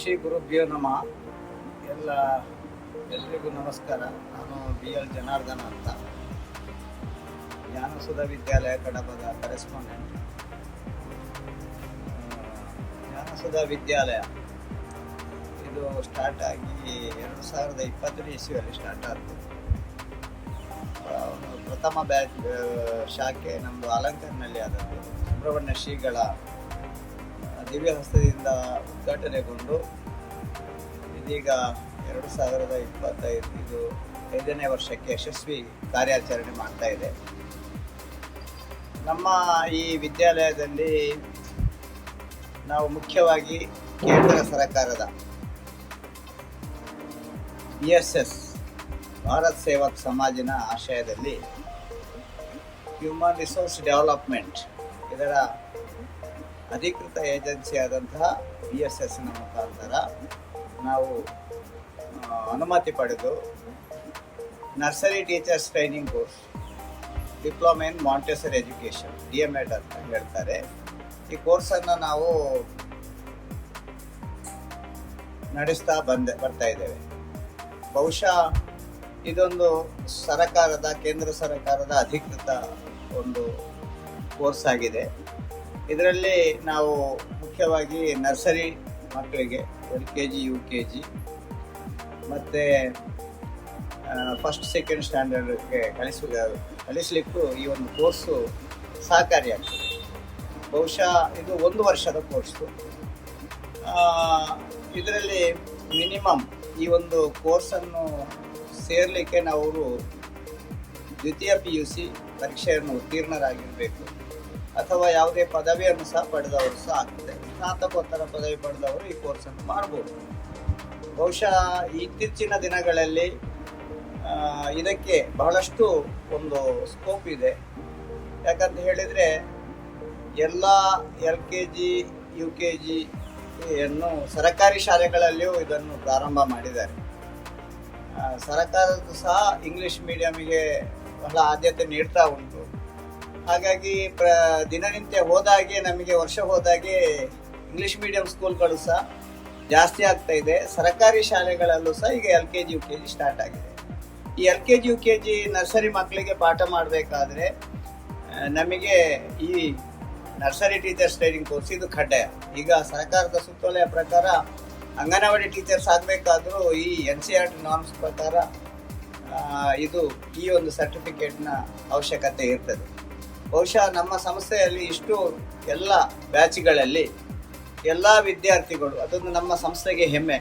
ಶ್ರೀ ಗುರುಭ್ಯೋ ನಮ. ಎಲ್ಲ ಎಲ್ರಿಗೂ ನಮಸ್ಕಾರ. ನಾನು ಬಿ ಎಲ್ ಜನಾರ್ದನ ಅಂತ. ಜ್ಞಾನಸುಧ ವಿದ್ಯಾಲಯ ಕಡಬದ ಕರೆಸ್ಪಾಂಡೆಂಟ್ ಜ್ಞಾನಸುಧ ವಿದ್ಯಾಲಯ. ಇದು ಸ್ಟಾರ್ಟ್ ಆಗಿ ಎರಡು ಸಾವಿರದ ಇಪ್ಪತ್ತನೇ ಇಸ್ವಿಯಲ್ಲಿ ಸ್ಟಾರ್ಟ್ ಆಯಿತು. ಪ್ರಥಮ ಬ್ಯಾಚ್ ಶಾಖೆ ನಮ್ಮದು ಅಲಂಕರ್ನಲ್ಲಿ ಆದದ್ದು. ಸುಬ್ರಹ್ಮಣ್ಯ ಶ್ರೀಗಳ ದಿವ್ಯ ಹಸ್ತದಿಂದ ಉದ್ಘಾಟನೆಗೊಂಡು ಇದೀಗ ಎರಡು ಸಾವಿರದ ಇಪ್ಪತ್ತೈದು, ಇದು ಐದನೇ ವರ್ಷಕ್ಕೆ ಯಶಸ್ವಿ ಕಾರ್ಯಾಚರಣೆ ಮಾಡ್ತಾ ಇದೆ. ನಮ್ಮ ಈ ವಿದ್ಯಾಲಯದಲ್ಲಿ ನಾವು ಮುಖ್ಯವಾಗಿ ಕೇಂದ್ರ ಸರ್ಕಾರದ E S S, Bharat Sevak ಸಮಾಜಿನ ಆಶಯದಲ್ಲಿ ಹ್ಯೂಮನ್ ರಿಸೋರ್ಸ್ ಡೆವಲಪ್ಮೆಂಟ್ ಇದರ ಅಧಿಕೃತ ಏಜೆನ್ಸಿ ಆದಂತಹ ಬಿ ಎಸ್ ಎಸ್ನ ಮುಖಾಂತರ ನಾವು ಅನುಮತಿ ಪಡೆದು nursery teachers training course, diploma in Montessori education D M Ed ಅಂತ ಹೇಳ್ತಾರೆ. ಈ ಕೋರ್ಸನ್ನು ನಾವು ನಡೆಸ್ತಾ ಬಂದೆ, ಬರ್ತಾ ಇದ್ದೇವೆ. ಬಹುಶಃ ಇದೊಂದು ಸರಕಾರದ, ಕೇಂದ್ರ ಸರಕಾರದ ಅಧಿಕೃತ ಒಂದು ಕೋರ್ಸ್ ಆಗಿದೆ. ಇದರಲ್ಲಿ ನಾವು ಮುಖ್ಯವಾಗಿ ನರ್ಸರಿ ಮಕ್ಕಳಿಗೆ L K G, U K G ಮತ್ತು ಫಸ್ಟ್ ಸೆಕೆಂಡ್ ಸ್ಟ್ಯಾಂಡರ್ಡ್ಗೆ ಕಲಿಸ ಕಲಿಸಲಿಕ್ಕೂ ಈ ಒಂದು ಕೋರ್ಸು ಸಹಕಾರಿಯಾಗ್ತದೆ ಬಹುಶಃ ಇದು ಒಂದು ವರ್ಷದ ಕೋರ್ಸು ಇದರಲ್ಲಿ ಮಿನಿಮಮ್ ಈ ಒಂದು ಕೋರ್ಸನ್ನು ಸೇರಲಿಕ್ಕೆ ನಾವು ದ್ವಿತೀಯ ಪಿ ಯು ಸಿ ಪರೀಕ್ಷೆಯನ್ನು ಉತ್ತೀರ್ಣರಾಗಿರಬೇಕು. ಅಥವಾ ಯಾವುದೇ ಪದವಿಯನ್ನು ಸಹ ಪಡೆದವರು ಸಹ ಆಗ್ತದೆ. ಸ್ನಾತಕೋತ್ತರ ಪದವಿ ಪಡೆದವರು ಈ ಕೋರ್ಸನ್ನು ಮಾಡಬಹುದು ಬಹುಶಃ ಇತ್ತೀಚಿನ ದಿನಗಳಲ್ಲಿ ಇದಕ್ಕೆ ಬಹಳಷ್ಟು ಒಂದು ಸ್ಕೋಪ್ ಇದೆ. ಯಾಕಂತ ಹೇಳಿದರೆ, ಎಲ್ಲ L K G, U K ಜಿಯನ್ನು ಸರಕಾರಿ ಶಾಲೆಗಳಲ್ಲಿಯೂ ಇದನ್ನು ಪ್ರಾರಂಭ ಮಾಡಿದ್ದಾರೆ. ಸರಕಾರದ ಸಹ ಇಂಗ್ಲಿಷ್ ಮೀಡಿಯಮಿಗೆ ಬಹಳ ಆದ್ಯತೆ ನೀಡ್ತಾ ಉಂಟು. ಹಾಗಾಗಿ ಪ್ರ, ದಿನನಿತ್ಯ ಹೋದಾಗೆ, ನಮಗೆ ವರ್ಷ ಹೋದಾಗೆ ಇಂಗ್ಲಿಷ್ ಮೀಡಿಯಂ ಸ್ಕೂಲ್ಗಳು ಸಹ ಜಾಸ್ತಿ ಆಗ್ತಾ ಇದೆ. ಸರ್ಕಾರಿ ಶಾಲೆಗಳಲ್ಲೂ ಸಹ ಈಗ L K G U K G start ಆಗಿದೆ. ಈ L K G U K G nursery ಮಕ್ಕಳಿಗೆ ಪಾಠ ಮಾಡಬೇಕಾದ್ರೆ ನಮಗೆ ಈ ನರ್ಸರಿ ಟೀಚರ್ಸ್ ಟ್ರೈನಿಂಗ್ ಕೋರ್ಸ್ ಇದು ಕಡ್ಡಾಯ. ಈಗ ಸರ್ಕಾರದ ಸುತ್ತೋಲೆಯ ಪ್ರಕಾರ ಅಂಗನವಾಡಿ ಟೀಚರ್ಸ್ ಆಗಬೇಕಾದ್ರೂ ಈ N C R T norms ಪ್ರಕಾರ ಇದು ಈ ಒಂದು ಸರ್ಟಿಫಿಕೇಟ್ನ ಅವಶ್ಯಕತೆ ಇರ್ತದೆ. ಬಹುಶಃ ನಮ್ಮ ಸಂಸ್ಥೆಯಲ್ಲಿ ಇಷ್ಟು ಎಲ್ಲ ಬ್ಯಾಚ್ಗಳಲ್ಲಿ ಎಲ್ಲ ವಿದ್ಯಾರ್ಥಿಗಳು, ಅದೊಂದು ನಮ್ಮ ಸಂಸ್ಥೆಗೆ ಹೆಮ್ಮೆ.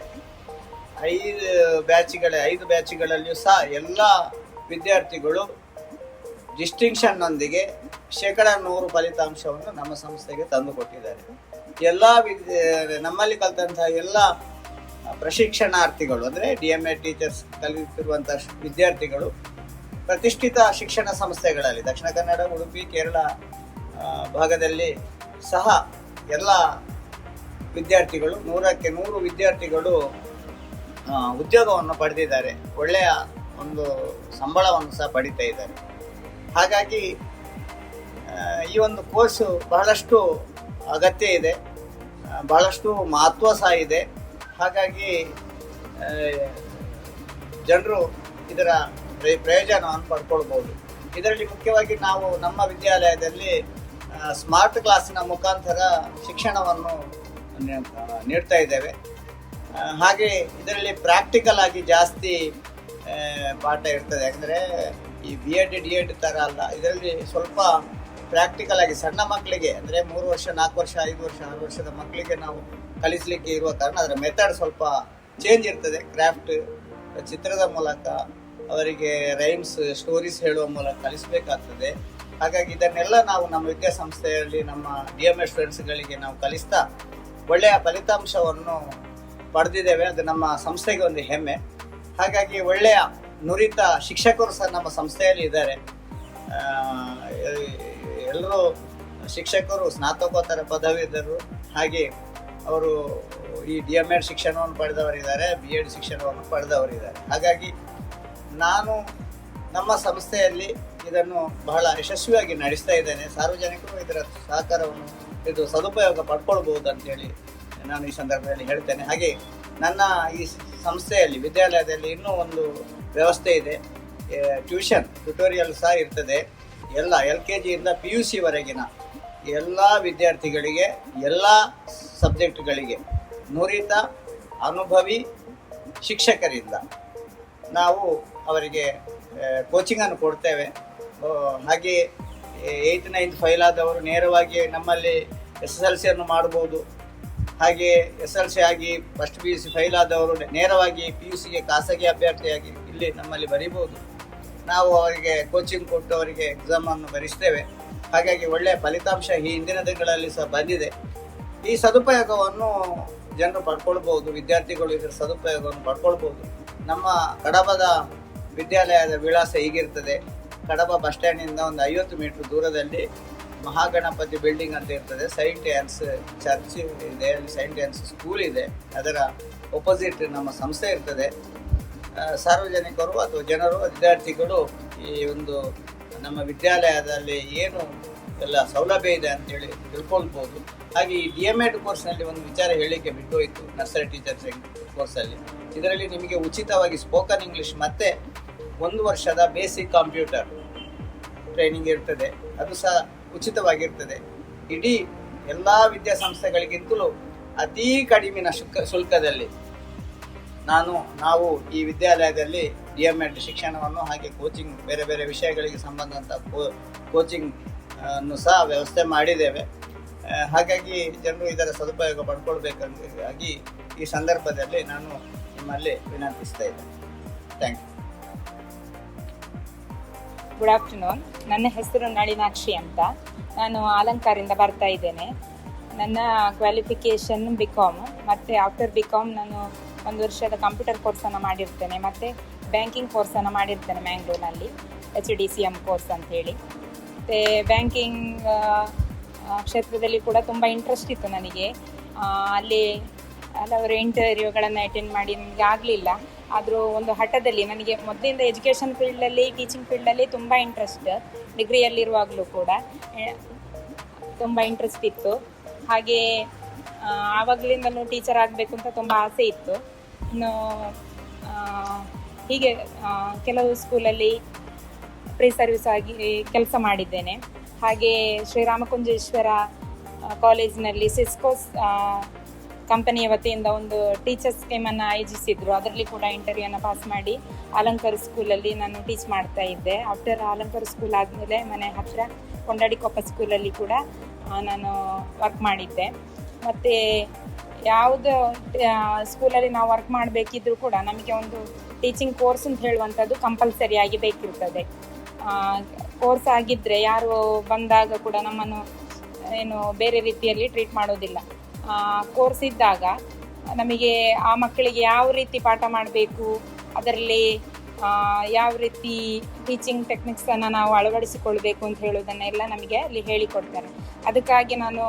ಐದು ಬ್ಯಾಚ್ಗಳ, ಐದು ಬ್ಯಾಚ್ಗಳಲ್ಲಿಯೂ ಸಹ ಎಲ್ಲ ವಿದ್ಯಾರ್ಥಿಗಳು ಡಿಸ್ಟಿಂಕ್ಷನ್ನೊಂದಿಗೆ ಶೇಕಡ ನೂರು ಫಲಿತಾಂಶವನ್ನು ನಮ್ಮ ಸಂಸ್ಥೆಗೆ ತಂದುಕೊಟ್ಟಿದ್ದಾರೆ. ಎಲ್ಲ ವಿದ್ಯ ನಮ್ಮಲ್ಲಿ ಕಲಿತಂತಹ ಎಲ್ಲ ಪ್ರಶಿಕ್ಷಣಾರ್ಥಿಗಳು, ಅಂದರೆ ಡಿ ಎಂ ಎ ಟೀಚರ್ಸ್ ಕಲಿತಿರುವಂಥ ವಿದ್ಯಾರ್ಥಿಗಳು ಪ್ರತಿಷ್ಠಿತ ಶಿಕ್ಷಣ ಸಂಸ್ಥೆಗಳಲ್ಲಿ ದಕ್ಷಿಣ ಕನ್ನಡ, ಉಡುಪಿ, ಕೇರಳ ಭಾಗದಲ್ಲಿ ಸಹ ಎಲ್ಲ ವಿದ್ಯಾರ್ಥಿಗಳು, ನೂರಕ್ಕೆ ನೂರು ವಿದ್ಯಾರ್ಥಿಗಳು ಉದ್ಯೋಗವನ್ನು ಪಡೆದಿದ್ದಾರೆ. ಒಳ್ಳೆಯ ಒಂದು ಸಂಬಳವನ್ನು ಸಹ ಪಡಿತಾ ಇದ್ದಾರೆ. ಹಾಗಾಗಿ ಈ ಒಂದು ಕೋರ್ಸು ಬಹಳಷ್ಟು ಅಗತ್ಯ ಇದೆ. ಬಹಳಷ್ಟು ಮಹತ್ವ ಸಹ ಇದೆ. ಹಾಗಾಗಿ ಜನರು ಇದರ ಪ್ರಯೋಜನವನ್ನು ಪಡ್ಕೊಳ್ಬೋದು. ಇದರಲ್ಲಿ ಮುಖ್ಯವಾಗಿ ನಾವು ನಮ್ಮ ವಿದ್ಯಾಲಯದಲ್ಲಿ ಸ್ಮಾರ್ಟ್ ಕ್ಲಾಸಿನ ಮುಖಾಂತರ ಶಿಕ್ಷಣವನ್ನು ನೀಡ್ತಾ ಇದ್ದೇವೆ. ಹಾಗೆ ಇದರಲ್ಲಿ ಪ್ರಾಕ್ಟಿಕಲ್ ಆಗಿ ಜಾಸ್ತಿ ಪಾಠ ಇರ್ತದೆ. ಯಾಕಂದರೆ ಈ ಬಿ ಎಡ್ ಡಿ ಎಡ್ ಥರ ಅಲ್ಲ. ಇದರಲ್ಲಿ ಸ್ವಲ್ಪ ಪ್ರಾಕ್ಟಿಕಲ್ ಆಗಿ ಸಣ್ಣ ಮಕ್ಕಳಿಗೆ ಅಂದರೆ ಮೂರು ವರ್ಷ, ನಾಲ್ಕು ವರ್ಷ, ಐದು ವರ್ಷ, ಆರು ವರ್ಷದ ಮಕ್ಕಳಿಗೆ ನಾವು ಕಲಿಸಲಿಕ್ಕೆ ಇರುವ ಕಾರಣ, ಅದರ ಮೆಥಡ್ ಸ್ವಲ್ಪ ಚೇಂಜ್ ಇರ್ತದೆ. ಕ್ರಾಫ್ಟ್ ಚಿತ್ರದ ಮೂಲಕ ಅವರಿಗೆ ರೈಮ್ಸ್ ಸ್ಟೋರೀಸ್ ಹೇಳುವ ಮೂಲಕ ಕಲಿಸಬೇಕಾಗ್ತದೆ. ಹಾಗಾಗಿ ಇದನ್ನೆಲ್ಲ ನಾವು ನಮ್ಮ ವಿದ್ಯಾಸಂಸ್ಥೆಯಲ್ಲಿ ನಮ್ಮ ಡಿ ಎಂ ಎಸ್ ಸ್ಟೂಡೆಂಟ್ಸ್ಗಳಿಗೆ ನಾವು ಕಲಿಸ್ತಾ ಒಳ್ಳೆಯ ಫಲಿತಾಂಶವನ್ನು ಪಡೆದಿದ್ದೇವೆ. ಅದು ನಮ್ಮ ಸಂಸ್ಥೆಗೆ ಒಂದು ಹೆಮ್ಮೆ. ಹಾಗಾಗಿ ಒಳ್ಳೆಯ ನುರಿತ ಶಿಕ್ಷಕರು ಸಹ ನಮ್ಮ ಸಂಸ್ಥೆಯಲ್ಲಿ ಇದ್ದಾರೆ. ಎಲ್ಲರೂ ಶಿಕ್ಷಕರು, ಸ್ನಾತಕೋತ್ತರ ಪದವೀಧರರು, ಹಾಗೆ ಅವರು ಈ ಡಿ ಎಂ ಎಡ್ ಶಿಕ್ಷಣವನ್ನು ಪಡೆದವರಿದ್ದಾರೆ ಬಿ ಎಡ್ ಶಿಕ್ಷಣವನ್ನು ಪಡೆದವರಿದ್ದಾರೆ. ಹಾಗಾಗಿ ನಾನು ನಮ್ಮ ಸಂಸ್ಥೆಯಲ್ಲಿ ಇದನ್ನು ಬಹಳ ಯಶಸ್ವಿಯಾಗಿ ನಡೆಸ್ತಾ ಇದ್ದೇನೆ. ಸಾರ್ವಜನಿಕರು ಇದರ ಸಹಕಾರವನ್ನು ಇದು ಸದುಪಯೋಗ ಪಡ್ಕೊಳ್ಬಹುದು ಅಂತೇಳಿ ನಾನು ಈ ಸಂದರ್ಭದಲ್ಲಿ ಹೇಳ್ತೇನೆ. ಹಾಗೆ ನನ್ನ ಈ ಸಂಸ್ಥೆಯಲ್ಲಿ, ವಿದ್ಯಾಲಯದಲ್ಲಿ ಇನ್ನೂ ಒಂದು ವ್ಯವಸ್ಥೆ ಇದೆ. ಟ್ಯೂಷನ್ ಟ್ಯುಟೋರಿಯಲ್ ಸಹ ಇರ್ತದೆ. ಎಲ್ಲ ಎಲ್ ಕೆ ಜಿಯಿಂದ ಪಿ ಯು ಸಿವರೆಗಿನ ಎಲ್ಲ ವಿದ್ಯಾರ್ಥಿಗಳಿಗೆ, ಎಲ್ಲ ಸಬ್ಜೆಕ್ಟ್ಗಳಿಗೆ ನುರಿತ, ಅನುಭವಿ ಶಿಕ್ಷಕರಿಂದ ನಾವು ಅವರಿಗೆ ಕೋಚಿಂಗನ್ನು ಕೊಡ್ತೇವೆ. ಹಾಗೆ ಏಯ್ತ್ ನೈನ್ತ್ ಫೈಲ್ ಆದವರು ನೇರವಾಗಿ ನಮ್ಮಲ್ಲಿ ಎಸ್ ಎಸ್ ಎಲ್ ಸಿಯನ್ನು ಮಾಡ್ಬೋದು. ಹಾಗೆ, ಎಸ್ ಎಲ್ ಸಿ ಆಗಿ first P U C fail ಆದವರು ನೇರವಾಗಿ ಪಿ ಯು ಸಿಗೆ ಖಾಸಗಿ ಅಭ್ಯರ್ಥಿಯಾಗಿ ಇಲ್ಲಿ ನಮ್ಮಲ್ಲಿ ಬರೀಬೋದು. ನಾವು ಅವರಿಗೆ ಕೋಚಿಂಗ್ ಕೊಟ್ಟು ಅವರಿಗೆ ಎಕ್ಸಾಮನ್ನು ಬರೆಸ್ತೇವೆ. ಹಾಗಾಗಿ ಒಳ್ಳೆಯ ಫಲಿತಾಂಶ ಈ ಹಿಂದಿನ ದಿನಗಳಲ್ಲಿ ಸಹ ಬಂದಿದೆ. ಈ ಸದುಪಯೋಗವನ್ನು ಜನರು ಪಡ್ಕೊಳ್ಬೋದು, ವಿದ್ಯಾರ್ಥಿಗಳು ಇದರ ಸದುಪಯೋಗವನ್ನು ಪಡ್ಕೊಳ್ಬೋದು. ನಮ್ಮ ಕಡಬದ ವಿದ್ಯಾಲಯದ ವಿಳಾಸ ಹೀಗಿರ್ತದೆ. ಕಡಬ ಬಸ್ ಸ್ಟ್ಯಾಂಡಿಂದ ಒಂದು ಐವತ್ತು ಮೀಟರ್ ದೂರದಲ್ಲಿ ಮಹಾಗಣಪತಿ ಬಿಲ್ಡಿಂಗ್ ಅಂತ ಇರ್ತದೆ. ಸೈಂಟ್ ಚರ್ಚ್ ಇದೆ. ಸೈಂಟ್ ಆನ್ಸ್ ಸ್ಕೂಲ್ ಇದೆ. ಅದರ ಒಪೋಸಿಟ್ ನಮ್ಮ ಸಂಸ್ಥೆ ಇರ್ತದೆ. ಸಾರ್ವಜನಿಕರು ಅಥವಾ ಜನರು, ವಿದ್ಯಾರ್ಥಿಗಳು ಈ ಒಂದು ನಮ್ಮ ವಿದ್ಯಾಲಯದಲ್ಲಿ ಏನು ಎಲ್ಲ ಸೌಲಭ್ಯ ಇದೆ ಅಂತೇಳಿ ತಿಳ್ಕೊಳ್ಬೋದು. ಹಾಗೆ ಈ ಡಿ ಎಂ ಎಡ್ ಕೋರ್ಸ್ನಲ್ಲಿ ಒಂದು ವಿಚಾರ ಹೇಳಲಿಕ್ಕೆ ಬಿಟ್ಟು ಹೋಯಿತು ನರ್ಸರಿ ಟೀಚರ್ ಕೋರ್ಸಲ್ಲಿ ಇದರಲ್ಲಿ ನಿಮಗೆ ಉಚಿತವಾಗಿ ಸ್ಪೋಕನ್ ಇಂಗ್ಲಿಷ್ ಮತ್ತೆ ಒಂದು ವರ್ಷದ ಬೇಸಿಕ್ ಕಂಪ್ಯೂಟರ್ ಟ್ರೈನಿಂಗ್ ಇರ್ತದೆ. ಅದು ಸಹ ಉಚಿತವಾಗಿರ್ತದೆ. ಇಡೀ ಎಲ್ಲ ವಿದ್ಯಾಸಂಸ್ಥೆಗಳಿಗಿಂತಲೂ ಅತೀ ಕಡಿಮೆ ಶುಲ್ಕ, ಶುಲ್ಕದಲ್ಲಿ ನಾನು, ನಾವು ಈ ವಿದ್ಯಾಲಯದಲ್ಲಿ ಡಿ ಎಂ ಎಡ್ ಶಿಕ್ಷಣವನ್ನು ಹಾಗೆ ಕೋಚಿಂಗ್ ಬೇರೆ ಬೇರೆ ವಿಷಯಗಳಿಗೆ ಸಂಬಂಧಂತ ಕೋಚಿಂಗ್ ಅನ್ನು ಸಹ ವ್ಯವಸ್ಥೆ ಮಾಡಿದ್ದೇವೆ. ಹಾಗಾಗಿ ಜನರು ಇದರ ಸದುಪಯೋಗ ಪಡ್ಕೊಳ್ಬೇಕಾಗಿ ಈ ಸಂದರ್ಭದಲ್ಲಿ ನಾನು ನಿಮ್ಮಲ್ಲಿ ವಿನಂತಿಸ್ತಾ ಇದ್ದೇನೆ. ಥ್ಯಾಂಕ್ ಯು ಗುಡ್ ಆಫ್ಟರ್ನೂನ್ ನನ್ನ ಹೆಸರು ನಳಿನಾಕ್ಷಿ ಅಂತ. ನಾನು ಅಲಂಕಾರಿಂದ ಬರ್ತಾ ಇದ್ದೇನೆ. ನನ್ನ ಕ್ವಾಲಿಫಿಕೇಷನ್ ಬಿ ಕಾಮ್ ಮತ್ತು ಆಫ್ಟರ್ ಬಿ ಕಾಮ್ ನಾನು ಒಂದು ವರ್ಷದ ಕಂಪ್ಯೂಟರ್ ಕೋರ್ಸನ್ನು ಮಾಡಿರ್ತೇನೆ. ಮತ್ತು ಬ್ಯಾಂಕಿಂಗ್ ಕೋರ್ಸನ್ನು ಮಾಡಿರ್ತೇನೆ ಮ್ಯಾಂಗ್ಳೂರಿನಲ್ಲಿ H D C M course ಅಂಥೇಳಿ ಮತ್ತು ಬ್ಯಾಂಕಿಂಗ್ ಕ್ಷೇತ್ರದಲ್ಲಿ ಕೂಡ ತುಂಬ ಇಂಟ್ರೆಸ್ಟ್ ಇತ್ತು ನನಗೆ. ಅಲ್ಲಿ ಹಲವಾರು ಇಂಟರ್ವ್ಯೂಗಳನ್ನು ಅಟೆಂಡ್ ಮಾಡಿ ನನಗೆ ಆಗಲಿಲ್ಲ. ಆದರೂ ಒಂದು ಹಠದಲ್ಲಿ ನನಗೆ ಮೊದಲಿಂದ ಎಜುಕೇಷನ್ ಫೀಲ್ಡಲ್ಲಿ ಟೀಚಿಂಗ್ ಫೀಲ್ಡಲ್ಲಿ ತುಂಬ ಇಂಟ್ರೆಸ್ಟ್ ಡಿಗ್ರಿಯಲ್ಲಿರುವಾಗಲೂ ಕೂಡ ತುಂಬ ಇಂಟ್ರೆಸ್ಟ್ ಇತ್ತು. ಹಾಗೆ ಆವಾಗಲಿಂದಲೂ ಟೀಚರ್ ಆಗಬೇಕು ಅಂತ ತುಂಬ ಆಸೆ ಇತ್ತು. ಇನ್ನು ಹೀಗೆ ಕೆಲವು ಸ್ಕೂಲಲ್ಲಿ ಪ್ರೀ ಸರ್ವಿಸ್ ಆಗಿ ಕೆಲಸ ಮಾಡಿದ್ದೇನೆ. ಹಾಗೆ ಶ್ರೀರಾಮಕುಂಜೇಶ್ವರ ಕಾಲೇಜಿನಲ್ಲಿ ಸಿಸ್ಕೋಸ್ ಕಂಪನಿಯ ವತಿಯಿಂದ ಒಂದು ಟೀಚರ್ಸ್ ಸ್ಕೀಮನ್ನು ಆಯೋಜಿಸಿದ್ರು. ಅದರಲ್ಲಿ ಕೂಡ ಇಂಟರ್ವ್ಯೂನ ಪಾಸ್ ಮಾಡಿ ಅಲಂಕಾರ ಸ್ಕೂಲಲ್ಲಿ ನಾನು ಟೀಚ್ ಮಾಡ್ತಾ ಇದ್ದೆ. ಆಫ್ಟರ್ ಅಲಂಕಾರ ಸ್ಕೂಲ್ ಆದಮೇಲೆ ಮನೆ ಹತ್ತಿರ ಕೊಂಡಾಡಿಕೊಪ್ಪ ಸ್ಕೂಲಲ್ಲಿ ಕೂಡ ನಾನು ವರ್ಕ್ ಮಾಡಿದ್ದೆ. ಮತ್ತು ಯಾವುದು ಸ್ಕೂಲಲ್ಲಿ ನಾವು ವರ್ಕ್ ಮಾಡಬೇಕಿದ್ರೂ ಕೂಡ ನಮಗೆ ಒಂದು ಟೀಚಿಂಗ್ ಕೋರ್ಸ್ ಅಂತ ಹೇಳುವಂಥದ್ದು ಕಂಪಲ್ಸರಿ ಆಗಿ ಬೇಕಿರ್ತದೆ. ಕೋರ್ಸ್ ಆಗಿದ್ದರೆ ಯಾರು ಬಂದಾಗ ಕೂಡ ನಮ್ಮನ್ನು ಏನು ಬೇರೆ ರೀತಿಯಲ್ಲಿ ಟ್ರೀಟ್ ಮಾಡೋದಿಲ್ಲ. ಕೋರ್ಸ್ ಇದ್ದಾಗ ನಮಗೆ ಆ ಮಕ್ಕಳಿಗೆ ಯಾವ ರೀತಿ ಪಾಠ ಮಾಡಬೇಕು, ಅದರಲ್ಲಿ ಯಾವ ರೀತಿ ಟೀಚಿಂಗ್ ಟೆಕ್ನಿಕ್ಸನ್ನು ನಾವು ಅಳವಡಿಸಿಕೊಳ್ಬೇಕು ಅಂತ ಹೇಳೋದನ್ನೆಲ್ಲ ನಮಗೆ ಅಲ್ಲಿ ಹೇಳಿಕೊಡ್ತಾರೆ. ಅದಕ್ಕಾಗಿ ನಾನು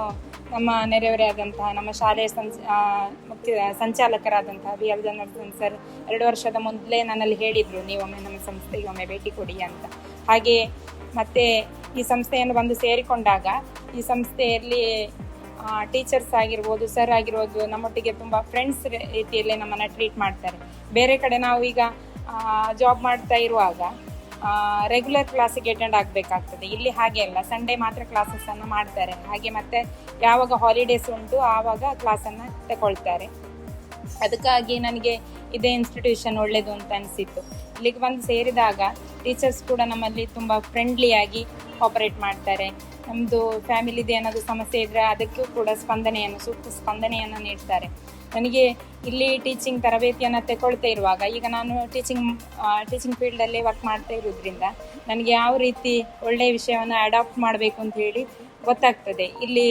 ನಮ್ಮ ನೆರೆಹೊರೆಯಾದಂತಹ ನಮ್ಮ ಶಾಲೆಯ ಸಂಚ ಮುಖ್ಯ ಸಂಚಾಲಕರಾದಂತಹ ಬಿ ಎಲ್ ಜನಾರ್ದನ್ ಸರ್ ಎರಡು ವರ್ಷದ ಮೊದಲೇ ನನ್ನಲ್ಲಿ ಹೇಳಿದರು ನೀವೊಮ್ಮೆ ನಮ್ಮ ಸಂಸ್ಥೆಗೆ ಒಮ್ಮೆ ಭೇಟಿ ಕೊಡಿ ಅಂತ. ಹಾಗೆ ಮತ್ತೆ ಈ ಸಂಸ್ಥೆಯನ್ನು ಬಂದು ಸೇರಿಕೊಂಡಾಗ ಈ ಸಂಸ್ಥೆಯಲ್ಲಿ ಟೀಚರ್ಸ್ ಆಗಿರ್ಬೋದು ಸರ್ ಆಗಿರ್ಬೋದು, ನಮ್ಮೊಟ್ಟಿಗೆ ತುಂಬ ಫ್ರೆಂಡ್ಸ್ ರೀತಿಯಲ್ಲಿ ನಮ್ಮನ್ನು ಟ್ರೀಟ್ ಮಾಡ್ತಾರೆ. ಬೇರೆ ಕಡೆ ನಾವು ಈಗ ಜಾಬ್ ಮಾಡ್ತಾ ಇರುವಾಗ ರೆಗ್ಯುಲರ್ ಕ್ಲಾಸಿಗೆ ಅಟೆಂಡ್ ಆಗಬೇಕಾಗ್ತದೆ. ಇಲ್ಲಿ ಹಾಗೆ ಅಲ್ಲ ಸಂಡೇ ಮಾತ್ರ ಕ್ಲಾಸಸ್ಸನ್ನು ಮಾಡ್ತಾರೆ. ಹಾಗೆ ಮತ್ತೆ ಯಾವಾಗ ಹಾಲಿಡೇಸ್ ಉಂಟು, ಆವಾಗ ಕ್ಲಾಸನ್ನು ತಗೊಳ್ತಾರೆ. ಅದಕ್ಕಾಗಿ ನನಗೆ ಇದೇ ಇನ್ಸ್ಟಿಟ್ಯೂಷನ್ ಒಳ್ಳೆಯದು ಅಂತ ಅನಿಸಿತ್ತು. ಇಲ್ಲಿಗೆ ಬಂದು ಸೇರಿದಾಗ ಟೀಚರ್ಸ್ ಕೂಡ ನಮ್ಮಲ್ಲಿ ತುಂಬ ಫ್ರೆಂಡ್ಲಿಯಾಗಿ ಆಪರೇಟ್ ಮಾಡ್ತಾರೆ. ನಮ್ಮದು ಫ್ಯಾಮಿಲಿದು ಏನಾದರೂ ಸಮಸ್ಯೆ ಇದ್ದರೆ ಅದಕ್ಕೂ ಕೂಡ ಸ್ಪಂದನೆಯನ್ನು, ಸೂಕ್ತ ಸ್ಪಂದನೆಯನ್ನು ನೀಡ್ತಾರೆ. ನನಗೆ ಇಲ್ಲಿ ಟೀಚಿಂಗ್ ತರಬೇತಿಯನ್ನು ತಗೊಳ್ತಾ ಇರುವಾಗ, ಈಗ ನಾನು ಟೀಚಿಂಗ್ ಟೀಚಿಂಗ್ ಫೀಲ್ಡಲ್ಲೇ ವರ್ಕ್ ಮಾಡ್ತಾ ಇರೋದ್ರಿಂದ, ನನಗೆ ಯಾವ ರೀತಿ ಒಳ್ಳೆಯ ವಿಷಯವನ್ನು ಅಡಾಪ್ಟ್ ಮಾಡಬೇಕು ಅಂತ ಹೇಳಿ ಗೊತ್ತಾಗ್ತದೆ. ಇಲ್ಲಿ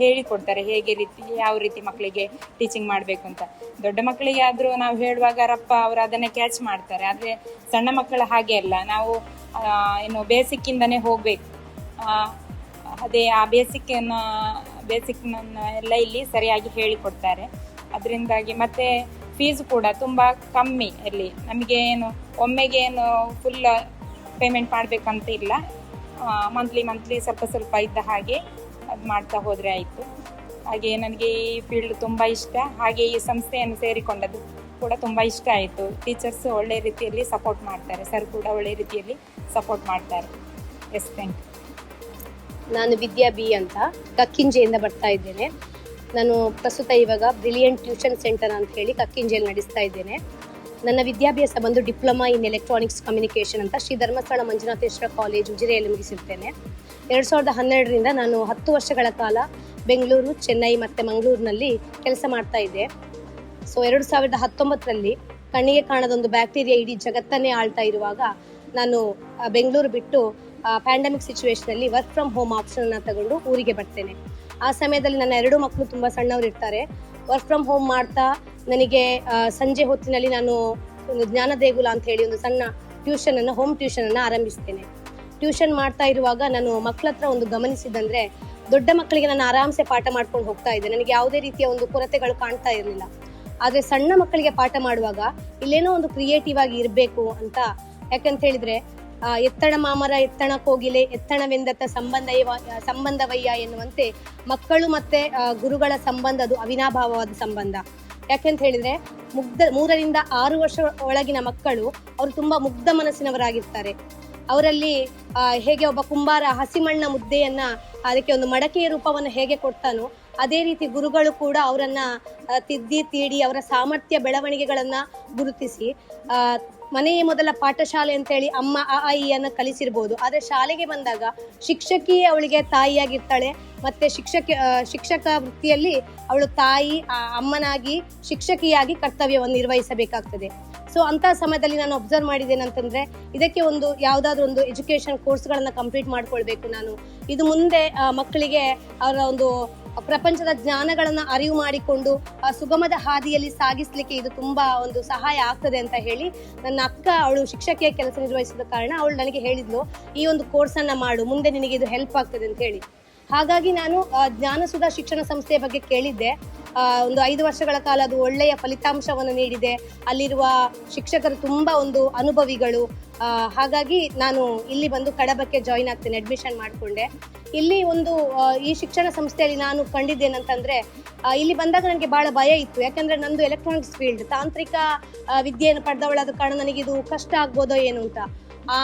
ಹೇಳಿಕೊಡ್ತಾರೆ ಹೇಗೆ ರೀತಿ, ಯಾವ ರೀತಿ ಮಕ್ಕಳಿಗೆ ಟೀಚಿಂಗ್ ಮಾಡಬೇಕು ಅಂತ. ದೊಡ್ಡ ಮಕ್ಕಳಿಗೆ ಆದರೂ ನಾವು ಹೇಳುವಾಗ ರಪ್ಪ ಅವರು ಅದನ್ನೇ ಕ್ಯಾಚ್ ಮಾಡ್ತಾರೆ. ಆದರೆ ಸಣ್ಣ ಮಕ್ಕಳ ಹಾಗೆ ಅಲ್ಲ. ನಾವು ಏನು ಬೇಸಿಕ್ಕಿಂದನೇ ಹೋಗಬೇಕು. ಅದೇ ಆ ಬೇಸಿಕ್ಕನ್ನು ಬೇಸಿಕ್ನನ್ನು ಎಲ್ಲ ಇಲ್ಲಿ ಸರಿಯಾಗಿ ಹೇಳಿಕೊಡ್ತಾರೆ. ಅದರಿಂದಾಗಿ ಮತ್ತು ಫೀಸ್ ಕೂಡ ತುಂಬ ಕಮ್ಮಿ ಇಲ್ಲಿ ನಮಗೆ ಏನು, ಒಮ್ಮೆಗೆ ಏನು ಫುಲ್ ಪೇಮೆಂಟ್ ಮಾಡಬೇಕಂತ ಇಲ್ಲ. ಮಂತ್ಲಿ ಮಂತ್ಲಿ ಸ್ವಲ್ಪ ಸ್ವಲ್ಪ ಇದ್ದ ಹಾಗೆ ಅದು ಮಾಡ್ತಾ ಹೋದರೆ ಆಯಿತು. ಹಾಗೆ ನನಗೆ ಈ ಫೀಲ್ಡ್ ತುಂಬ ಇಷ್ಟ. ಹಾಗೆ ಈ ಸಂಸ್ಥೆಯನ್ನು ಸೇರಿಕೊಂಡದ್ದು ಕೂಡ ತುಂಬ ಇಷ್ಟ ಆಯಿತು. ಟೀಚರ್ಸ್ ಒಳ್ಳೆ ರೀತಿಯಲ್ಲಿ ಸಪೋರ್ಟ್ ಮಾಡ್ತಾರೆ. ಸರ್ ಕೂಡ ಒಳ್ಳೆ ರೀತಿಯಲ್ಲಿ ಸಪೋರ್ಟ್ ಮಾಡ್ತಾರೆ. ಎಸ್ ಥ್ಯಾಂಕ್ ನಾನು ವಿದ್ಯಾ ಬಿ ಅಂತ ಕಕ್ಕಿಂಜೆಯಿಂದ ಬರ್ತಾ ಇದ್ದೇನೆ. ನಾನು ಪ್ರಸ್ತುತ ಇವಾಗ ಬ್ರಿಲಿಯಂಟ್ ಟ್ಯೂಷನ್ ಸೆಂಟರ್ ಅಂತ ಹೇಳಿ ಕಕ್ಕಿಂಜೆಯಲ್ಲಿ ನಡೆಸ್ತಾ ಇದ್ದೇನೆ. ನನ್ನ ವಿದ್ಯಾಭ್ಯಾಸ ಬಂದು ಡಿಪ್ಲೊಮಾ ಇನ್ ಎಲೆಕ್ಟ್ರಾನಿಕ್ಸ್ ಕಮ್ಯುನಿಕೇಷನ್ ಅಂತ ಶ್ರೀ ಧರ್ಮಸ್ಥಳ ಮಂಜುನಾಥೇಶ್ವರ ಕಾಲೇಜ್ ಉಜಿರೆಯಲ್ಲಿ ಮುಗಿಸಿರ್ತೇನೆ. ಎರಡು ಸಾವಿರದ ಹನ್ನೆರಡರಿಂದ ನಾನು ಹತ್ತು ವರ್ಷಗಳ ಕಾಲ ಬೆಂಗಳೂರು, ಚೆನ್ನೈ ಮತ್ತು ಮಂಗಳೂರಿನಲ್ಲಿ ಕೆಲಸ ಮಾಡ್ತಾ ಇದ್ದೆ. ಸೊ ಎರಡು ಸಾವಿರದ ಹತ್ತೊಂಬತ್ತರಲ್ಲಿ ಕಣ್ಣಿಗೆ ಕಾಣದೊಂದು ಬ್ಯಾಕ್ಟೀರಿಯಾ ಇಡೀ ಜಗತ್ತನ್ನೇ ಆಳ್ತಾ ಇರುವಾಗ ನಾನು ಬೆಂಗಳೂರು ಬಿಟ್ಟು ಪ್ಯಾಂಡಮಿಕ್ ಸಿಚುವೇಶನಲ್ಲಿ ವರ್ಕ್ ಫ್ರಮ್ ಹೋಮ್ ಆಪ್ಷನ್ನ ತಗೊಂಡು ಊರಿಗೆ ಬರ್ತೇನೆ. ಆ ಸಮಯದಲ್ಲಿ ನನ್ನ ಎರಡು ಮಕ್ಕಳು ತುಂಬ ಸಣ್ಣವರು ಇರ್ತಾರೆ. ವರ್ಕ್ ಫ್ರಮ್ ಹೋಮ್ ಮಾಡ್ತಾ ನನಗೆ ಸಂಜೆ ಹೊತ್ತಿನಲ್ಲಿ ನಾನು ಒಂದು ಜ್ಞಾನ ದೇಗುಲ ಅಂತ ಹೇಳಿ ಒಂದು ಸಣ್ಣ ಟ್ಯೂಷನ್ ಅನ್ನು ಹೋಮ್ ಟ್ಯೂಷನ್ ಅನ್ನು ಆರಂಭಿಸ್ತೇನೆ. ಟ್ಯೂಷನ್ ಮಾಡ್ತಾ ಇರುವಾಗ ನಾನು ಮಕ್ಕಳ ಹತ್ರ ಒಂದು ಗಮನಿಸಿದಂದ್ರೆ ದೊಡ್ಡ ಮಕ್ಕಳಿಗೆ ನಾನು ಆರಾಮ್ಸೆ ಪಾಠ ಮಾಡ್ಕೊಂಡು ಹೋಗ್ತಾ ಇದ್ದೆ. ನನಗೆ ಯಾವುದೇ ರೀತಿಯ ಒಂದು ಕೊರತೆಗಳು ಕಾಣ್ತಾ ಇರಲಿಲ್ಲ. ಆದ್ರೆ ಸಣ್ಣ ಮಕ್ಕಳಿಗೆ ಪಾಠ ಮಾಡುವಾಗ ಇಲ್ಲೇನೋ ಒಂದು ಕ್ರಿಯೇಟಿವ್ ಆಗಿ ಇರಬೇಕು ಅಂತ ಯಾಕಂತ ಹೇಳಿದ್ರೆ ಎತ್ತಣ ಮಾಮರ ಎತ್ತಣ ಕೋಗಿಲೆ, ಎತ್ತಣವೆಂದತ್ತ ಸಂಬಂಧ ಸಂಬಂಧವಯ್ಯ ಎನ್ನುವಂತೆ ಮಕ್ಕಳು ಮತ್ತೆ ಗುರುಗಳ ಸಂಬಂಧ ಅದು ಅವಿನಾಭಾವವಾದ ಸಂಬಂಧ. ಯಾಕೆಂತ ಹೇಳಿದ್ರೆ, ಮುಗ್ಧ, ಮೂರರಿಂದ ಆರು ವರ್ಷ ಒಳಗಿನ ಮಕ್ಕಳು ಅವರು ತುಂಬಾ ಮುಗ್ಧ ಮನಸ್ಸಿನವರಾಗಿರ್ತಾರೆ. ಅವರಲ್ಲಿ ಹೇಗೆ ಒಬ್ಬ ಕುಂಬಾರ ಹಸಿಮಣ್ಣ ಮುದ್ದೆಯನ್ನ ಅದಕ್ಕೆ ಒಂದು ಮಡಕೆಯ ರೂಪವನ್ನು ಹೇಗೆ ಕೊಡ್ತಾನೋ, ಅದೇ ರೀತಿ ಗುರುಗಳು ಕೂಡ ಅವರನ್ನ ತಿದ್ದಿ, ತೀಡಿ ಅವರ ಸಾಮರ್ಥ್ಯ ಬೆಳವಣಿಗೆಗಳನ್ನ ಗುರುತಿಸಿ ಮನೆಯೇ ಮೊದಲ ಪಾಠಶಾಲೆ ಅಂತೇಳಿ ಅಮ್ಮ ಅ ಆ, ಅಯ್ಯನ್ನು ಕಲಿಸಿರ್ಬೋದು. ಆದರೆ ಶಾಲೆಗೆ ಬಂದಾಗ ಶಿಕ್ಷಕಿಯೇ ಅವಳಿಗೆ ತಾಯಿಯಾಗಿರ್ತಾಳೆ. ಮತ್ತೆ ಶಿಕ್ಷಕ ಶಿಕ್ಷಕ ವೃತ್ತಿಯಲ್ಲಿ ಅವಳು ತಾಯಿ ಅಮ್ಮನಾಗಿ ಶಿಕ್ಷಕಿಯಾಗಿ ಕರ್ತವ್ಯವನ್ನು ನಿರ್ವಹಿಸಬೇಕಾಗ್ತದೆ. ಸೊ ಅಂತ ಸಮಯದಲ್ಲಿ ನಾನು ಅಬ್ಸರ್ವ್ ಮಾಡಿದ್ದೇನಂತಂದ್ರೆ ಇದಕ್ಕೆ ಒಂದು ಯಾವುದಾದ್ರೂ ಒಂದು ಎಜುಕೇಶನ್ ಕೋರ್ಸ್ಗಳನ್ನು ಕಂಪ್ಲೀಟ್ ಮಾಡ್ಕೊಳ್ಬೇಕು ನಾನು. ಇದು ಮುಂದೆ ಮಕ್ಕಳಿಗೆ ಅವರ ಒಂದು ಪ್ರಪಂಚದ ಜ್ಞಾನಗಳನ್ನ ಅರಿವು ಮಾಡಿಕೊಂಡು ಸುಗಮದ ಹಾದಿಯಲ್ಲಿ ಸಾಗಿಸ್ಲಿಕ್ಕೆ ಇದು ತುಂಬಾ ಒಂದು ಸಹಾಯ ಆಗ್ತದೆ ಅಂತ ಹೇಳಿ ನನ್ನ ಅಕ್ಕ ಅವಳು ಶಿಕ್ಷಕಿಯ ಕೆಲಸ ನಿರ್ವಹಿಸಿದ ಕಾರಣ ಅವಳು ನನಗೆ ಹೇಳಿದ್ಲು, ಈ ಒಂದು ಕೋರ್ಸ್ ಅನ್ನ ಮಾಡು, ಮುಂದೆ ನಿನಗೆ ಇದು ಹೆಲ್ಪ್ ಆಗ್ತದೆ ಅಂತ ಹೇಳಿ. ಹಾಗಾಗಿ ನಾನು ಜ್ಞಾನಸುಧಾ ಶಿಕ್ಷಣ ಸಂಸ್ಥೆಯ ಬಗ್ಗೆ ಕೇಳಿದ್ದೆ. ಒಂದು ಐದು ವರ್ಷಗಳ ಕಾಲ ಅದು ಒಳ್ಳೆಯ ಫಲಿತಾಂಶವನ್ನು ನೀಡಿದೆ. ಅಲ್ಲಿರುವ ಶಿಕ್ಷಕರು ತುಂಬಾ ಒಂದು ಅನುಭವಿಗಳು. ಹಾಗಾಗಿ ನಾನು ಇಲ್ಲಿ ಬಂದು ಕಡಬಕ್ಕೆ ಜಾಯಿನ್ ಆಗ್ತೇನೆ ಅಡ್ಮಿಷನ್ ಮಾಡಿಕೊಂಡೆ. ಇಲ್ಲಿ ಒಂದು ಈ ಶಿಕ್ಷಣ ಸಂಸ್ಥೆಯಲ್ಲಿ ನಾನು ಕಂಡಿದ್ದೇನಂತಂದ್ರೆ ಇಲ್ಲಿ ಬಂದಾಗ ನನಗೆ ಬಹಳ ಭಯ ಇತ್ತು. ಯಾಕಂದ್ರೆ ನಂದು ಎಲೆಕ್ಟ್ರಾನಿಕ್ಸ್ ಫೀಲ್ಡ್ ತಾಂತ್ರಿಕ ವಿದ್ಯೆಯನ್ನು ಪಡೆದವಳಾದ ಕಾರಣ ನನಗೆ ಇದು ಕಷ್ಟ ಆಗ್ಬೋದೋ ಏನು ಅಂತ.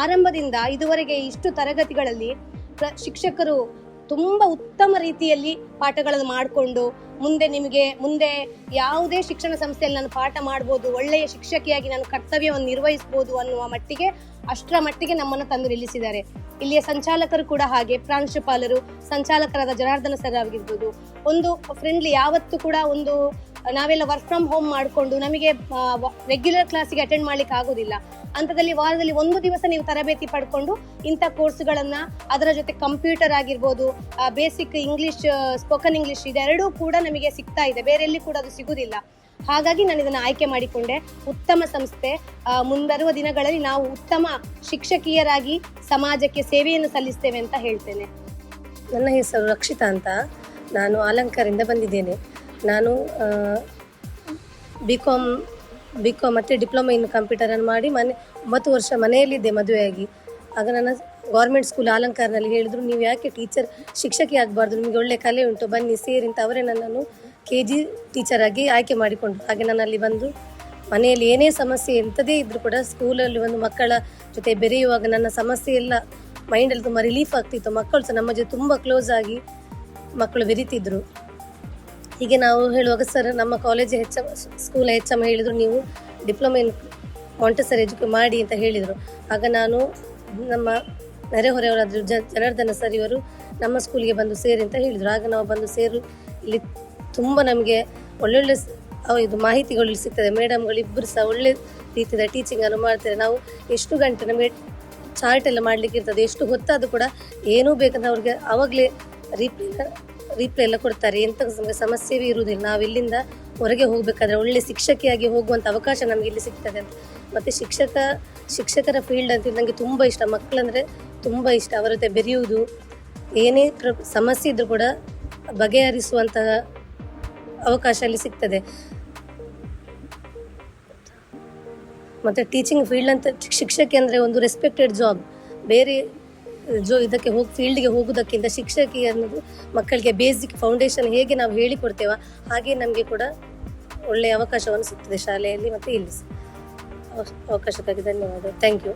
ಆರಂಭದಿಂದ ಇದುವರೆಗೆ ಇಷ್ಟು ತರಗತಿಗಳಲ್ಲಿ ಶಿಕ್ಷಕರು ತುಂಬಾ ಉತ್ತಮ ರೀತಿಯಲ್ಲಿ ಪಾಠಗಳನ್ನು ಮಾಡಿಕೊಂಡು ಮುಂದೆ ನಿಮಗೆ ಮುಂದೆ ಯಾವುದೇ ಶಿಕ್ಷಣ ಸಂಸ್ಥೆಯಲ್ಲಿ ನಾನು ಪಾಠ ಮಾಡ್ಬೋದು, ಒಳ್ಳೆಯ ಶಿಕ್ಷಕಿಯಾಗಿ ನಾನು ಕರ್ತವ್ಯವನ್ನು ನಿರ್ವಹಿಸ್ಬೋದು ಅನ್ನುವ ಮಟ್ಟಿಗೆ ಅಷ್ಟರ ಮಟ್ಟಿಗೆ ನಮ್ಮನ್ನು ತಂದು ನಿಲ್ಲಿಸಿದ್ದಾರೆ. ಇಲ್ಲಿಯ ಸಂಚಾಲಕರು ಕೂಡ ಹಾಗೆ, ಪ್ರಾಂಶುಪಾಲರು, ಸಂಚಾಲಕರಾದ ಜನಾರ್ದನ ಸರ್ ಆಗಿರ್ಬೋದು, ಒಂದು ಫ್ರೆಂಡ್ಲಿ ಯಾವತ್ತೂ ಕೂಡ ಒಂದು ನಾವೆಲ್ಲ ವರ್ಕ್ ಫ್ರಮ್ ಹೋಮ್ ಮಾಡಿಕೊಂಡು ನಮಗೆ ರೆಗ್ಯುಲರ್ ಕ್ಲಾಸಿಗೆ ಅಟೆಂಡ್ ಮಾಡ್ಲಿಕ್ಕೆ ಆಗೋದಿಲ್ಲ. ಅಂಥದ್ದಲ್ಲಿ ವಾರದಲ್ಲಿ ಒಂದು ದಿವಸ ನೀವು ತರಬೇತಿ ಪಡ್ಕೊಂಡು ಇಂಥ ಕೋರ್ಸ್ಗಳನ್ನ ಅದರ ಜೊತೆ ಕಂಪ್ಯೂಟರ್ ಆಗಿರ್ಬೋದು ಬೇಸಿಕ್ ಇಂಗ್ಲಿಷ್ ಸ್ಪೋಕನ್ ಇಂಗ್ಲಿಷ್ ಇದೆರಡೂ ಕೂಡ ನಮಗೆ ಸಿಗ್ತಾ ಇದೆ. ಬೇರೆ ಎಲ್ಲಿ ಕೂಡ ಅದು ಸಿಗುದಿಲ್ಲ. ಹಾಗಾಗಿ ನಾನು ಇದನ್ನು ಆಯ್ಕೆ ಮಾಡಿಕೊಂಡೆ. ಉತ್ತಮ ಸಂಸ್ಥೆ. ಮುಂಬರುವ ದಿನಗಳಲ್ಲಿ ನಾವು ಉತ್ತಮ ಶಿಕ್ಷಕಿಯರಾಗಿ ಸಮಾಜಕ್ಕೆ ಸೇವೆಯನ್ನು ಸಲ್ಲಿಸ್ತೇವೆ ಅಂತ ಹೇಳ್ತೇನೆ. ನನ್ನ ಹೆಸರು ರಕ್ಷಿತಾ ಅಂತ. ನಾನು ಅಲಂಕಾರಿಂದ ಬಂದಿದ್ದೇನೆ. ನಾನು ಬಿ ಕಾಮ್ ಬಿ ಕಾಮ್ ಮತ್ತು ಡಿಪ್ಲೊಮಾ ಇನ್ ಕಂಪ್ಯೂಟರನ್ನು ಮಾಡಿ ಮನೆ, ಒಂಬತ್ತು ವರ್ಷ ಮನೆಯಲ್ಲಿದ್ದೆ ಮದುವೆಯಾಗಿ. ಆಗ ನನ್ನ ಗೌರ್ಮೆಂಟ್ ಸ್ಕೂಲ್ ಅಲಂಕಾರನಲ್ಲಿ ಹೇಳಿದರು, ನೀವು ಯಾಕೆ ಟೀಚರ್ ಶಿಕ್ಷಕಿ ಆಗಬಾರ್ದು, ನಿಮಗೆ ಒಳ್ಳೆ ಕಲೆ ಉಂಟು, ಬನ್ನಿ ಸೇರಿ ಅಂತ ಅವರೇ ನನ್ನನ್ನು ಕೆ ಜಿ ಟೀಚರಾಗಿ ಆಯ್ಕೆ ಮಾಡಿಕೊಂಡರು. ಹಾಗೆ ನಾನು ಅಲ್ಲಿ ಬಂದು ಮನೆಯಲ್ಲಿ ಏನೇ ಸಮಸ್ಯೆ ಎಂಥದೇ ಇದ್ದರೂ ಕೂಡ ಸ್ಕೂಲಲ್ಲಿ ಒಂದು ಮಕ್ಕಳ ಜೊತೆ ಬೆರೆಯುವಾಗ ನನ್ನ ಸಮಸ್ಯೆ ಎಲ್ಲ ಮೈಂಡಲ್ಲಿ ತುಂಬ ರಿಲೀಫ್ ಆಗ್ತಿತ್ತು. ಮಕ್ಕಳು ಸಹ ನಮ್ಮ ಜೊತೆ ತುಂಬ ಕ್ಲೋಸ್ ಆಗಿ ಮಕ್ಕಳು ಬೆರೀತಿದ್ರು. ಹೀಗೆ ನಾವು ಹೇಳುವಾಗ ಸರ್ ನಮ್ಮ college high school H M ಹೇಳಿದರು, ನೀವು ಡಿಪ್ಲೊಮಾ ಇನ್ ಸರ್ ಎಜುಕೆ ಮಾಡಿ ಅಂತ ಹೇಳಿದರು. ಆಗ ನಾನು ನಮ್ಮ ನೆರೆಹೊರೆಯವರಾದರು ಜನಾರ್ದನ ಸರ್ ಇವರು ನಮ್ಮ ಸ್ಕೂಲಿಗೆ ಬಂದು ಸೇರಿ ಅಂತ ಹೇಳಿದರು. ಆಗ ನಾವು ಬಂದು ಸೇರು, ಇಲ್ಲಿ ತುಂಬ ನಮಗೆ ಒಳ್ಳೊಳ್ಳೆ ಇದು ಮಾಹಿತಿಗಳು ಸಿಗ್ತದೆ. ಮೇಡಮ್ಗಳು ಇಬ್ಬರು ಸಹ ಒಳ್ಳೆ ರೀತಿಯ ಟೀಚಿಂಗನ್ನು ಮಾಡ್ತಾರೆ. ನಾವು ಎಷ್ಟು ಗಂಟೆ ನಮಗೆ ಚಾರ್ಟ್ ಎಲ್ಲ ಮಾಡಲಿಕ್ಕೆ ಇರ್ತದೆ, ಎಷ್ಟು ಹೊತ್ತಾದರೂ ಕೂಡ ಏನೂ ಬೇಕಂದ್ರೆ ಅವ್ರಿಗೆ ಆವಾಗಲೇ ರೀಪ್ಲೇ ರೀಪ್ಲೇ ಎಲ್ಲ ಕೊಡ್ತಾರೆ ಎಂಥ ಸಮಸ್ಯೆವೇ ಇರುವುದಿಲ್ಲ. ನಾವು ಇಲ್ಲಿಂದ ಹೊರಗೆ ಹೋಗಬೇಕಾದ್ರೆ ಒಳ್ಳೆ ಶಿಕ್ಷಕಿಯಾಗಿ ಹೋಗುವಂಥ ಅವಕಾಶ ನಮಗೆ ಇಲ್ಲಿ ಸಿಗ್ತದೆ ಅಂತ. ಮತ್ತು ಶಿಕ್ಷಕ, ಶಿಕ್ಷಕರ ಫೀಲ್ಡ್ ಅಂತ ನನಗೆ ತುಂಬ ಇಷ್ಟ. ಮಕ್ಕಳಂದರೆ ತುಂಬ ಇಷ್ಟ. ಅವರ ಜೊತೆ ಬೆರೆಯುವುದು, ಏನೇ ಪ್ರ, ಸಮಸ್ಯೆ ಇದ್ದರೂ ಕೂಡ ಬಗೆಹರಿಸುವಂತಹ ಅವಕಾಶ ಅಲ್ಲಿ ಸಿಗ್ತದೆ. ಮತ್ತು ಟೀಚಿಂಗ್ ಫೀಲ್ಡ್ ಅಂತ, ಶಿಕ್ಷಕಿ ಅಂದರೆ ಒಂದು ರೆಸ್ಪೆಕ್ಟೆಡ್ ಜಾಬ್ ಬೇರೆ ಜೋ ಇದಕ್ಕೆ ಹೋಗಿ ಫೀಲ್ಡ್ಗೆ ಹೋಗೋದಕ್ಕಿಂತ ಶಿಕ್ಷಕಿ ಅನ್ನೋದು ಮಕ್ಕಳಿಗೆ ಬೇಸಿಕ್ ಫೌಂಡೇಶನ್ ಹೇಗೆ ನಾವು ಹೇಳಿಕೊಡ್ತೇವೋ ಹಾಗೆ ನಮಗೆ ಕೂಡ ಒಳ್ಳೆಯ ಅವಕಾಶವನ್ನು ಸಿಗ್ತದೆ ಶಾಲೆಯಲ್ಲಿ ಮತ್ತು ಇಲ್ಲಿ ಅವಕಾಶಕ್ಕಾಗಿ ಧನ್ಯವಾದ ಥ್ಯಾಂಕ್ ಯು